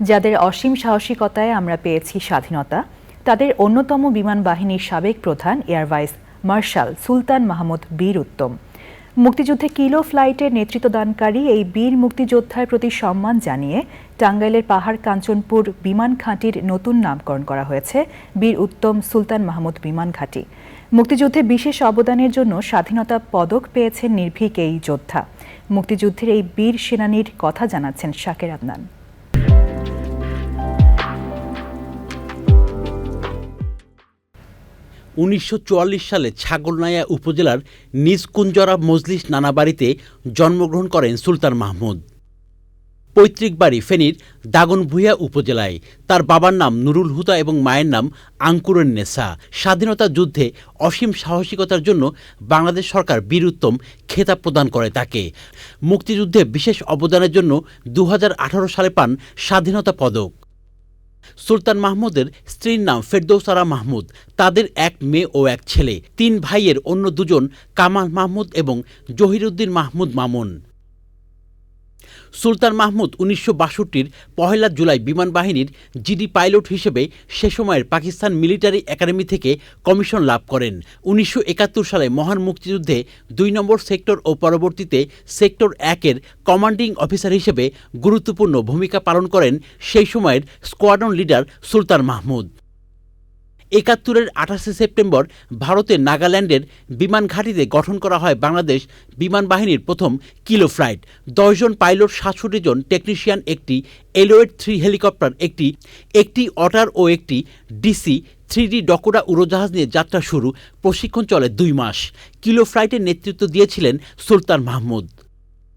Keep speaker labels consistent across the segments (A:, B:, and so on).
A: যাদের অসীম সাহসিকতায় আমরা পেয়েছি স্বাধীনতা, তাদের অন্যতম বিমান বাহিনীর সাবেক প্রধান air vice marshal Sultan Mahmud বীর উত্তম। মুক্তিযুদ্ধে কিলো ফ্লাইটের নেতৃত্বদানকারী এই বীর মুক্তিযোদ্ধার প্রতি সম্মান জানিয়ে টাঙ্গাইলের পাহাড় কাঞ্চনপুর বিমান ঘাঁটির নতুন নামকরণ করা হয়েছে বীর উত্তম সুলতান মাহমুদ বিমান ঘাঁটি। মুক্তিযুদ্ধে বিশেষ অবদানের জন্য স্বাধীনতা পদক পেয়েছেন নির্ভীক এই যোদ্ধা। মুক্তিযুদ্ধের এই বীর সেনানীর কথা জানাচ্ছেন শাকের আদনান।
B: উনিশশো চুয়াল্লিশ সালে ছাগলনাইয়া উপজেলার নিজকুঞ্জরা মজলিস নানাবাড়িতে জন্মগ্রহণ করেন সুলতান মাহমুদ। পৈতৃক বাড়ি ফেনীর দাগনভূঞা উপজেলায়। তার বাবার নাম নুরুল হুদা এবং মায়ের নাম আঙ্কুরের নেসা স্বাধীনতা যুদ্ধে অসীম সাহসিকতার জন্য বাংলাদেশ সরকার বীরুত্তম খেতাব প্রদান করে তাকে। মুক্তিযুদ্ধে বিশেষ অবদানের জন্য দু হাজার আঠারো সালে পান স্বাধীনতা পদক। সুলতান মাহমুদের স্ত্রীর নাম ফেরদৌসারা মাহমুদ। তাদের এক মেয়ে ও এক ছেলে। তিন ভাইয়ের অন্য দুজন কামাল মাহমুদ এবং জহিরুদ্দিন মাহমুদ মামুন। সুলতান মাহমুদ উনিশশো বাষট্টির পহেলা জুলাই বিমান বাহিনীর জিডি পাইলট হিসেবে সে সময়ের পাকিস্তান মিলিটারি একাডেমি থেকে কমিশন লাভ করেন। উনিশশো একাত্তর সালে মহান মুক্তিযুদ্ধে দুই নম্বর সেক্টর ও পরবর্তীতে সেক্টর একের কমান্ডিং অফিসার হিসেবে গুরুত্বপূর্ণ ভূমিকা পালন করেন সেই সময়ের স্কোয়াড্রন লিডার সুলতান মাহমুদ। একাত্তরের আঠাশে সেপ্টেম্বর ভারতের নাগাল্যান্ডের বিমান ঘাঁটিতে গঠন করা হয় বাংলাদেশ বিমান বাহিনীর প্রথম কিলো ফ্লাইট। দশজন পাইলট, সাতষট্টি জন টেকনিশিয়ান, একটি এলোয়েড থ্রি হেলিকপ্টার, একটি একটি অটার ও একটি ডিসি থ্রি ডি ডকোরা উড়োজাহাজ নিয়ে যাত্রা শুরু। প্রশিক্ষণ চলে দুই মাস। কিলো ফ্লাইটের নেতৃত্ব দিয়েছিলেন সুলতান মাহমুদ।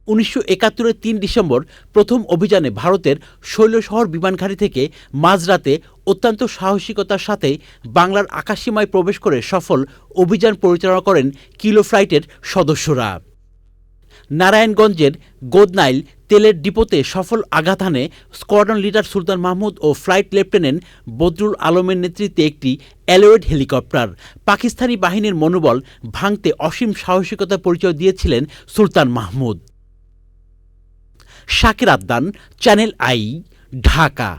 B: উনিশশো একাত্তরের তিন ডিসেম্বর প্রথম অভিযানে ভারতের শৈলশহর বিমানঘাটি থেকে মাঝরাতে অত্যন্ত সাহসিকতার সাথে বাংলার আকাশসীমায় প্রবেশ করে সফল অভিযান পরিচালনা করেন কিলো ফ্লাইটের সদস্যরা। নারায়ণগঞ্জের গোদনাইল তেলের ডিপোতে সফল আঘাত হানে স্কোয়াড্রন লিডার সুলতান মাহমুদ ও ফ্লাইট লেফটেন্যান্ট বদরুল আলমের নেতৃত্বে একটি অ্যালোয়েড হেলিকপ্টার। পাকিস্তানি বাহিনীর মনোবল ভাঙতে অসীম সাহসিকতার পরিচয় দিয়েছিলেন Sultan Mahmud. Shakir Addan channel I, Dhaka.